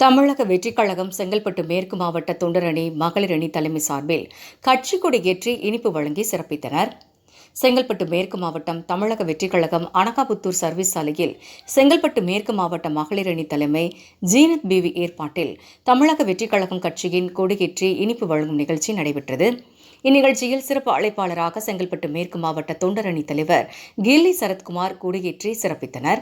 தமிழக வெற்றிக் கழகம் செங்கல்பட்டு மேற்கு மாவட்ட தொண்டரணி மகளிர் அணி தலைமை சார்பில் கட்சி கொடி ஏற்றி இனிப்பு வழங்கி சிறப்பித்தனர். செங்கல்பட்டு மேற்கு மாவட்டம் தமிழக வெற்றிக் கழகம் அனகாபுத்தூர் சர்வீஸ் சாலையில் செங்கல்பட்டு மேற்கு மாவட்ட மகளிர் அணி தலைமை ஜீனத் பிவி ஏற்பாட்டில் தமிழக வெற்றிக் கழகம் கட்சியின் கொடியேற்றி இனிப்பு வழங்கும் நிகழ்ச்சி நடைபெற்றது. இந்நிகழ்ச்சியில் சிறப்பு அழைப்பாளராக செங்கல்பட்டு மேற்கு மாவட்ட தொண்டரணி தலைவர் கில்லி சரத்குமார் கொடியேற்றி சிறப்பித்தனர்.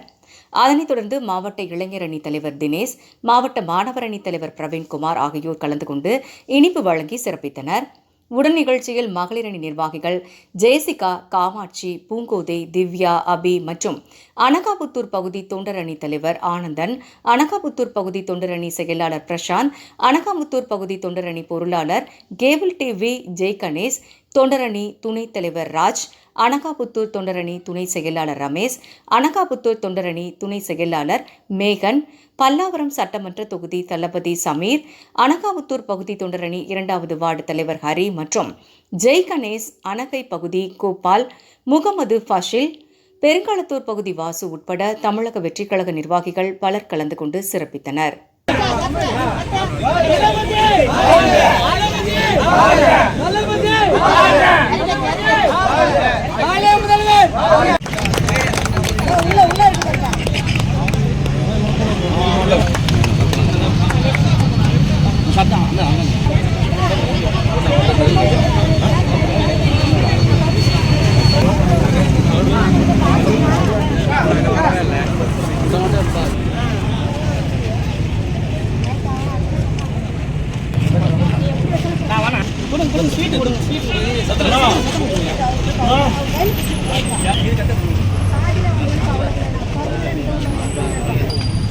அதனைத் தொடர்ந்து மாவட்ட இளைஞர் அணி தலைவர் தினேஷ் மாவட்ட மாணவர் அணி தலைவர் பிரவீன்குமார் ஆகியோர் கலந்து கொண்டு இனிப்பு வழங்கி சிறப்பித்தனர். உடன் நிகழ்ச்சியில் மகளிர் அணி நிர்வாகிகள் ஜெயசிகா காமாட்சி பூங்கோதை திவ்யா அபி மற்றும் அனகாபுத்தூர் பகுதி தொண்டரணி தலைவர் ஆனந்தன் அனகாபுத்தூர் பகுதி தொண்டரணி செயலாளர் பிரசாந்த் அனகாபுத்தூர் பகுதி தொண்டரணி பொருளாளர் கேபிள் டிவி வி கணேஷ் தொண்டரணி துணைத் தலைவர் ராஜ் அனகாபுத்தூர் தொண்டரணி துணை செயலாளர் ரமேஷ் அனகாபுத்தூர் தொண்டரணி துணை செயலாளர் மேகன் பல்லாவரம் சட்டமன்ற தொகுதி தளபதி சமீர் அனகாபுத்தூர் பகுதி தொண்டரணி இரண்டாவது வார்டு தலைவர் ஹரி மற்றும் ஜெய் கணேஷ் அனகை பகுதி கோபால் முகமது ஃபஷில் பெருங்காலத்தூர் பகுதி வாசு உட்பட தமிழக வெற்றிக் கழக நிர்வாகிகள் பலர் கலந்து கொண்டு சிறப்பித்தனர். காலே கொடுங்க ஸ்வீட்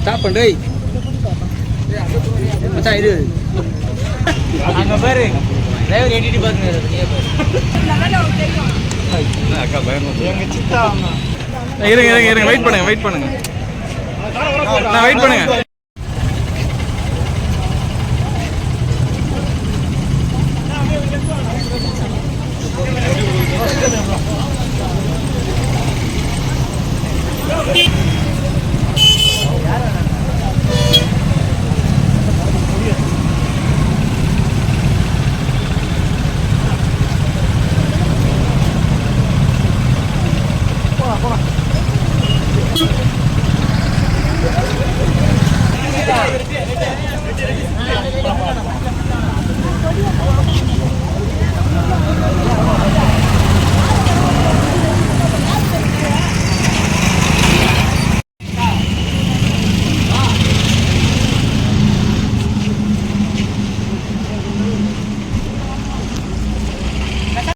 ஸ்டாப் பண்ணு மச்சான் இரு. அங்க பாரு. டிரைவர் எடிட்டி பாருங்க எங்க சித்தா இருங்க இருங்க இருங்க. வெயிட் பண்ணுங்க வெயிட் பண்ணுங்க. நான் வெயிட் பண்ணுங்க.